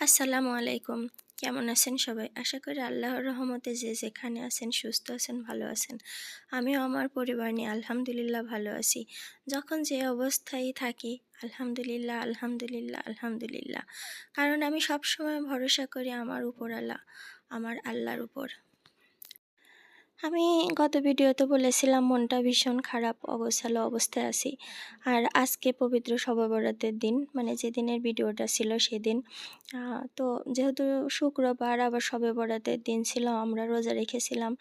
আসসালামু আলাইকুম। কেমন আছেন সবাই? আশা করি আল্লাহর রহমতে যে যেখানে আছেন, সুস্থ আছেন, ভালো আছেন। আমিও আমার পরিবার নিয়ে আলহামদুলিল্লাহ ভালো আছি। যখন যে অবস্থায় থাকি, আলহামদুলিল্লাহ আলহামদুলিল্লাহ আলহামদুলিল্লাহ। কারণ আমি সবসময় ভরসা করি আমার উপর আল্লাহ, আমার আল্লাহর উপর। আমি গত ভিডিওতে বলেছিলাম, মনটা ভীষণ খারাপ অগোছালো অবস্থায় আছি। আর আজকে পবিত্র শবে বরাতের দিন মানে যেদিনের ভিডিওটা ছিল সেদিন তো যেহেতু শুক্রবার আবার শবে বরাতের দিন ছিল, আমরা রোজা রেখেছিলাম,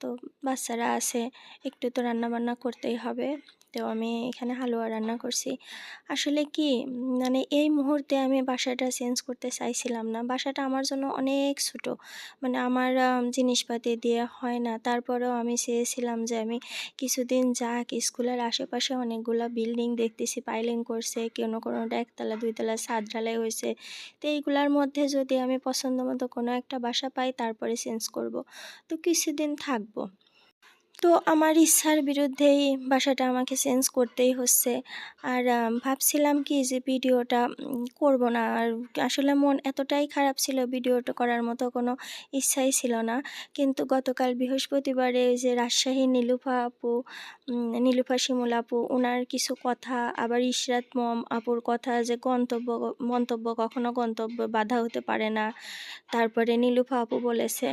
তো বাচ্চারা আছে, একটু তো রান্নাবান্না করতেই হবে। তো আমি এখানে হালুয়া রান্না করছি। আসলে কি মানে এই মুহূর্তে আমি বাসাটা চেঞ্জ করতে চাইছিলাম না। বাসাটা আমার জন্য অনেক ছোট। মানে আমার জিনিসপাতি দিয়ে হয় না। তারপরেও আমি চেয়েছিলাম যে আমি কিছুদিন যাক, স্কুলের আশেপাশে অনেকগুলো বিল্ডিং দেখতেছি, পাইলিং করছে, কোনো কোনোটা একতলা, দুইতলা ছাদ ঢালাই হয়েছে। তো এইগুলার মধ্যে যদি আমি পছন্দ মতো কোনো একটা বাসা পাই, তারপরে চেঞ্জ করব। তো কিছুদিন থাকব। তো আমার ইচ্ছার বিরুদ্ধেই বাসাটা আমাকে চেঞ্জ করতেই হচ্ছে। আর ভাবছিলাম কি যে ভিডিওটা করব না। আর আসলে মন এতটাই খারাপ ছিল ভিডিওটা করার মতো কোনো ইচ্ছাই ছিল না। কিন্তু গতকাল বৃহস্পতিবারে যে রাজশাহী নীলুফা আপু নীলুফা শিমুল আপু ওনার কিছু কথা, আবার ইশরাত মম আপুর কথা যে গন্তব্য, মন্তব্য কখনো গন্তব্য বাধা হতে পারে না। তারপরে নীলুফা আপু বলেছে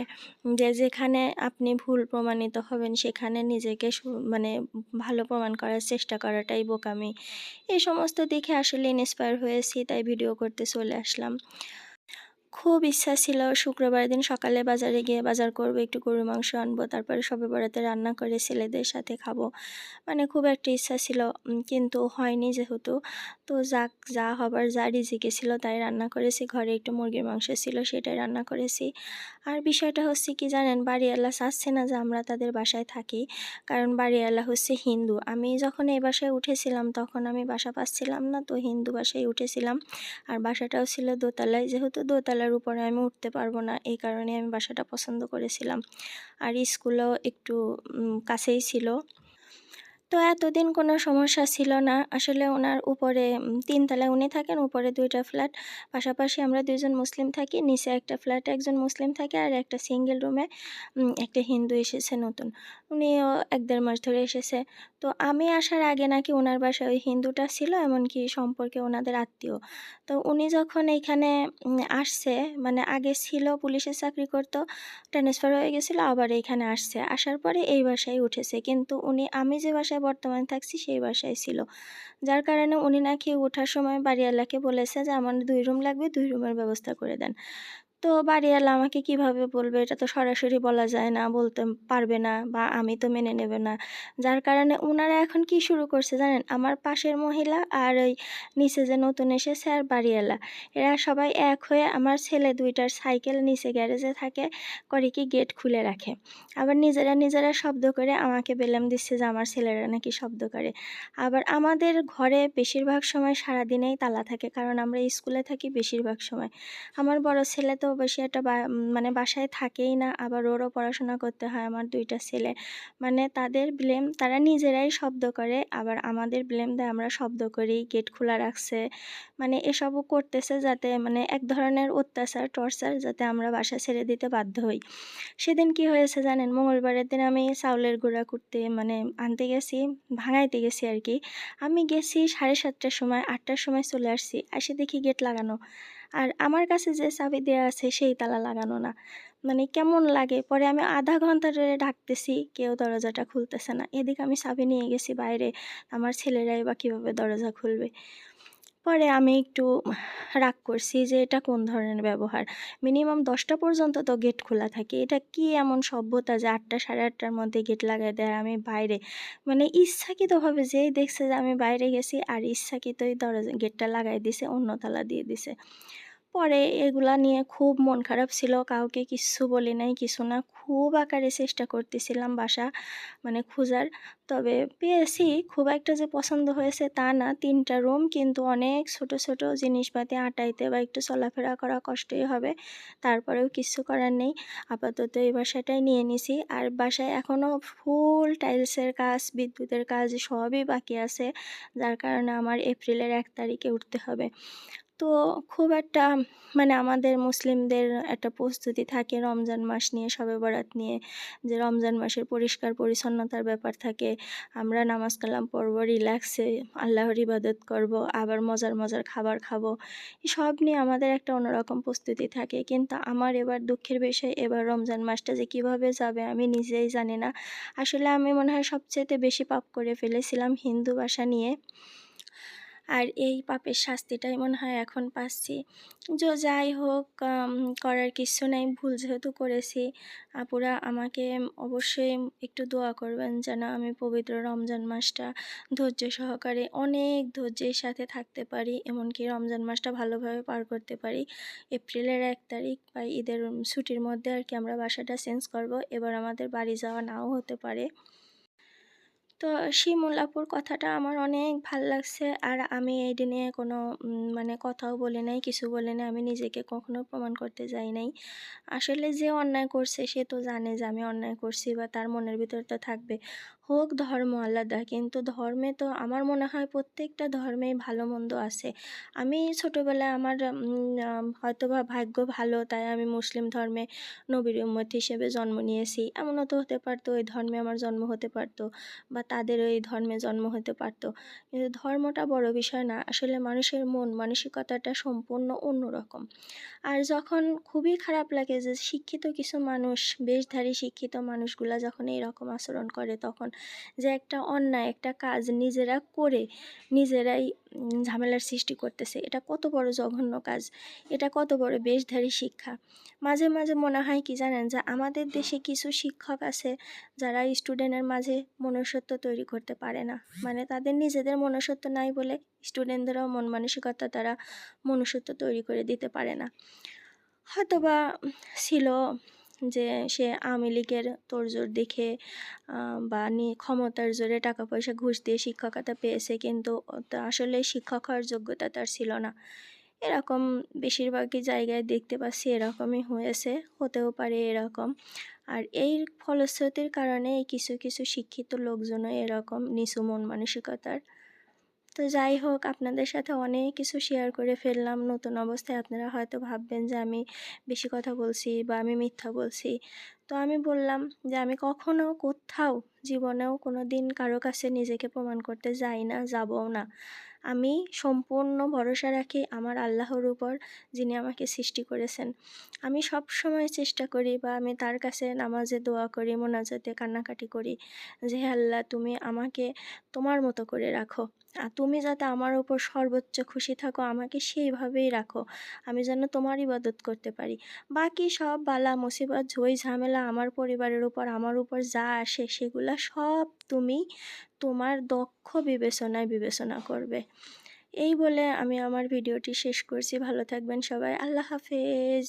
যে, যেখানে আপনি ভুল প্রমাণিত হবেন সেখানে নিজেকে মানে ভালো প্রমাণ করার চেষ্টা করাটাই বোকামি। এই সমস্ত দেখে আসলে ইন্সপায়ার হয়েছি, তাই ভিডিও করতে চলে আসলাম। খুব ইচ্ছা ছিল শুক্রবার দিন সকালে বাজারে গিয়ে বাজার করব, একটু গরুর মাংস আনব, তারপরে সবে বরাতে রান্না করে ছেলেদের সাথে খাব। মানে খুব একটা ইচ্ছা ছিল কিন্তু হয়নি যেহেতু। তো যাক, যা হবার যা রিজিকে ছিল তাই রান্না করেছি। ঘরে একটু মুরগির মাংস ছিল সেটাই রান্না করেছি। আর বিষয়টা হচ্ছে কি জানেন, বাড়িওয়ালা চাচ্ছে না যে আমরা তাদের বাসায় থাকি, কারণ বাড়িওয়ালা হচ্ছে হিন্দু। আমি যখন এই বাসায় উঠেছিলাম তখন আমি বাসা পাচ্ছিলাম না, তো হিন্দু বাসায় উঠেছিলাম। আর বাসাটাও ছিল দোতলায়, যেহেতু দোতলার উপরে আমি উঠতে পারব না, এই কারণে আমি বাসাটা পছন্দ করেছিলাম। আর স্কুলও একটু কাছেই ছিল। তো এতদিন কোনো সমস্যা ছিল না। আসলে ওনার উপরে তিনতলায় উনি থাকেন, উপরে দুইটা ফ্ল্যাট। পাশাপাশি আমরা দুইজন মুসলিম থাকি, নিচে একটা ফ্ল্যাটে একজন মুসলিম থাকে আর একটা সিঙ্গেল রুমে একটা হিন্দু এসেছে নতুন। উনিও এক দেড় মাস ধরে এসেছে। তো আমি আসার আগে নাকি ওনার বাসায় ওই হিন্দুটা ছিল, এমনকি সম্পর্কে ওনাদের আত্মীয়। তো উনি যখন এইখানে আসছে মানে আগে ছিল পুলিশের চাকরি করতো ট্রান্সফার হয়ে গেছিল, আবার এইখানে আসছে। আসার পরে এই বাসায় উঠেছে। কিন্তু উনি, আমি যে বাসায় বর্তমানে থাকছি সেই বাসায় ছিল। যার কারণে উনি নাকি ওঠার সময় বাড়িওয়ালাকে বলেছে যে, আমার দুই রুম লাগবে, দুই রুমের ব্যবস্থা করে দেন। তো বাড়িওয়ালা আমাকে কীভাবে বলবে? এটা তো সরাসরি বলা যায় না, বলতে পারবে না বা আমি তো মেনে নেবে না। যার কারণে ওনারা এখন কি শুরু করছে জানেন? আমার পাশের মহিলা আর ওই নিচে যে নতুন এসে স্যার বাড়িওয়ালা, এরা সবাই এক হয়ে আমার ছেলে দুইটার সাইকেল নিচে গ্যারেজে থাকে করে কি গেট খুলে রাখে। আবার নিজেরা নিজেরা শব্দ করে আমাকে বেলাম দিচ্ছে যে আমার ছেলেরা নাকি শব্দ করে। আবার আমাদের ঘরে বেশিরভাগ সময় সারাদিনেই তালা থাকে, কারণ আমরা স্কুলে থাকি বেশিরভাগ সময়। আমার বড় ছেলে তো বেশি একটা মানে বাসায় থাকেই না। আবার ওরও পড়াশোনা করতে হয় আমার দুইটা ছেলে। মানে তাদের ব্লেম তারা নিজেরাই শব্দ করে, আবার আমাদের ব্লেম দেয় আমরা শব্দ করি গেট খোলা রাখছে। মানে এসবও করতেছে যাতে মানে এক ধরনের অত্যাচার টর্চার যাতে আমরা বাসা ছেড়ে দিতে বাধ্য হই। সেদিন কি হয়েছে জানেন? মঙ্গলবারের দিন আমি চাউলের গুঁড়া করতে মানে আনতে গেছি, ভাঙাইতে গেছি আর কি। আমি গেছি সাড়ে সাতটার সময়, আটটার সময় চলে আসছি। আসে দেখি গেট লাগানো। আর আমার কাছে যে চাবি দেওয়া আছে সেই তালা লাগানো না। মানে কেমন লাগে? পরে আমি আধা ঘণ্টা ধরে ডাকতেছি, কেউ দরজাটা খুলতেছে না। এদিকে আমি চাবি নিয়ে গেছি বাইরে, আমার ছেলেরাই বা কীভাবে দরজা খুলবে? পরে আমি একটু রাগ করছি যে, এটা কোন ধরনের ব্যবহার? মিনিমাম দশটা পর্যন্ত তো গেট খোলা থাকে। এটা কি এমন সভ্যতা যে, আটটা সাড়ে আটটার মধ্যে গেট লাগাই দেয় আমি বাইরে? মানে ইচ্ছাকৃতভাবে যেই দেখছে যে, আমি বাইরে গেছি আর ইচ্ছাকৃতই দরজা গেটটা লাগাই দিছে, অন্য তালা দিয়ে দিছে। পরে এগুলা নিয়ে খুব মন খারাপ ছিল। কাউকে কিচ্ছু বলি নাই, কিছু না। খুব আকারে চেষ্টা করতেছিলাম বাসা মানে খোঁজার। তবে পেয়েছি, খুব একটা যে পছন্দ হয়েছে তা না। তিনটা রুম কিন্তু অনেক ছোট ছোট জিনিসপাতি আটাইতে বা একটু চলাফেরা করা কষ্টই হবে। তারপরেও কিছু করার নেই। আপাতত এই বাসাটাই নিয়ে নিছি। আর বাসায় এখনও ফুল টাইলসের কাজ, বিদ্যুতের কাজ সবই বাকি আছে। যার কারণে আমার এপ্রিলের এক তারিখে উঠতে হবে। তো খুব একটা মানে আমাদের মুসলিমদের একটা প্রস্তুতি থাকে রমজান মাস নিয়ে, শবে বরাত নিয়ে, যে রমজান মাসের পরিষ্কার পরিচ্ছন্নতার ব্যাপার থাকে। আমরা নামাজ কালাম পড়ব রিল্যাক্সে আল্লাহর ইবাদত করব, আবার মজার মজার খাবার খাব। সব নিয়ে আমাদের একটা অন্যরকম প্রস্তুতি থাকে। কিন্তু আমার এবার দুঃখের বিষয়, এবার রমজান মাসটা যে কীভাবে যাবে আমি নিজেই জানি না। আসলে আমি মনে হয় সবচেয়েতে বেশি পাপ করে ফেলেছিলাম হিন্দু ভাষা নিয়ে। আর এই পাপের শাস্তিটাই মনে হয় এখন পাচ্ছি। যো, যাই হোক করার কিছু নেই, ভুল যেহেতু করেছি, আপুরা আমাকে অবশ্যই একটু দোয়া করবেন যেন আমি পবিত্র রমজান মাসটা ধৈর্য সহকারে, অনেক ধৈর্যের সাথে থাকতে পারি, এমনকি রমজান মাসটা ভালোভাবে পার করতে পারি। এপ্রিলের এক তারিখ বা ঈদের ছুটির মধ্যে আর কি আমরা বাসাটা চেঞ্জ করব, এবার আমাদের বাড়ি যাওয়া নাও হতে পারে। তো শিমুলাপুর কথাটা আমার অনেক ভালো লাগছে। আর আমি এই দিনে কোনো মানে কথাও বলে নাই, কিছু বলে নাই, আমি নিজেকে কখনো প্রমাণ করতে যাই নাই। আসলে যে অন্যায় করছে সে তো জানে যে আমি অন্যায় করছি বা তার মনের ভিতরে তো থাকবে। হোক ধর্ম আলাদা, কিন্তু ধর্মে তো আমার মনে হয় প্রত্যেকটা ধর্মেই ভালো মন্দ আছে। আমি ছোটোবেলায় আমার হয়তো বা ভাগ্য ভালো, তাই আমি মুসলিম ধর্মে নবীর উম্মত হিসেবে জন্ম নিয়েছি। এমনও তো হতে পারতো ওই ধর্মে আমার জন্ম হতে পারতো বা তাদের ওই ধর্মে জন্ম হতে পারতো। কিন্তু ধর্মটা বড় বিষয় না, আসলে মানুষের মন, মানসিকতাটা সম্পূর্ণ অন্যরকম। আর যখন খুবই খারাপ লাগে যে শিক্ষিত কিছু মানুষ, বেশধারী শিক্ষিত মানুষগুলা যখন এইরকম আচরণ করে, তখন যে একটা অন্যায়, একটা কাজ নিজেরা করে নিজেরাই ঝামেলার সৃষ্টি করতেছে। এটা কত বড় জঘন্য কাজ, এটা কত বড় বেশধারী শিক্ষা। মাঝে মাঝে মনে হয় কি জানেন যে আমাদের দেশে কিছু শিক্ষক আছে যারা স্টুডেন্টের মাঝে মনুষ্যত্ব তৈরি করতে পারে না। মানে তাদের নিজেদের মনুষ্যত্ব নাই বলে স্টুডেন্টদেরও মন মানসিকতা তারা মনুষ্যত্ব তৈরি করে দিতে পারে না। হয়তোবা ছিল যে সে আওয়ামী লীগের তোড়জোড় দেখে বা ক্ষমতার জোরে টাকা পয়সা ঘুষ দিয়ে শিক্ষকতা পেয়েছে, কিন্তু আসলে শিক্ষক হওয়ার যোগ্যতা তার ছিল না। এরকম বেশিরভাগই জায়গায় দেখতে পাচ্ছি এরকমই হয়েছে, হতেও পারে এরকম। আর এই ফলশ্রুতির কারণে কিছু কিছু শিক্ষিত লোকজনও এরকম নিচু মন মানসিকতার তো যাই হোক, আপনাদের সাথে অনেক কিছু শেয়ার করে ফেললাম। নতুন অবস্থায় আপনারা হয়তো ভাববেন যে আমি বেশি কথা বলছি বা আমি মিথ্যা বলছি। তো আমি বললাম যে আমি কখনো কোথাও জীবনেও কোনো দিন কারও কাছে নিজেকে প্রমাণ করতে যাই না, যাবও না। আমি সম্পূর্ণ ভরসা রাখি আমার আল্লাহর উপর, যিনি আমাকে সৃষ্টি করেছেন। আমি সব সময় চেষ্টা করি বা আমি তার কাছে নামাজে দোয়া করি, মোনাজাতে কান্নাকাটি করি যে আল্লাহ, তুমি আমাকে তোমার মতো করে রাখো। আর তুমি যাতে আমার ওপর সর্বোচ্চ খুশি থাকো, আমাকে সেইভাবেই রাখো। আমি যেন তোমার ইবাদত করতে পারি। বাকি সব বালা, মুসিবত, ঝই, ঝামেলা আমার পরিবারের উপর, আমার উপর যা আসে সেগুলা সব তুমি তোমার দক্ষ বিবেচনায় বিবেচনা করবে। এই বলে আমি আমার ভিডিওটি শেষ করছি। ভালো থাকবেন সবাই। আল্লাহ হাফেজ।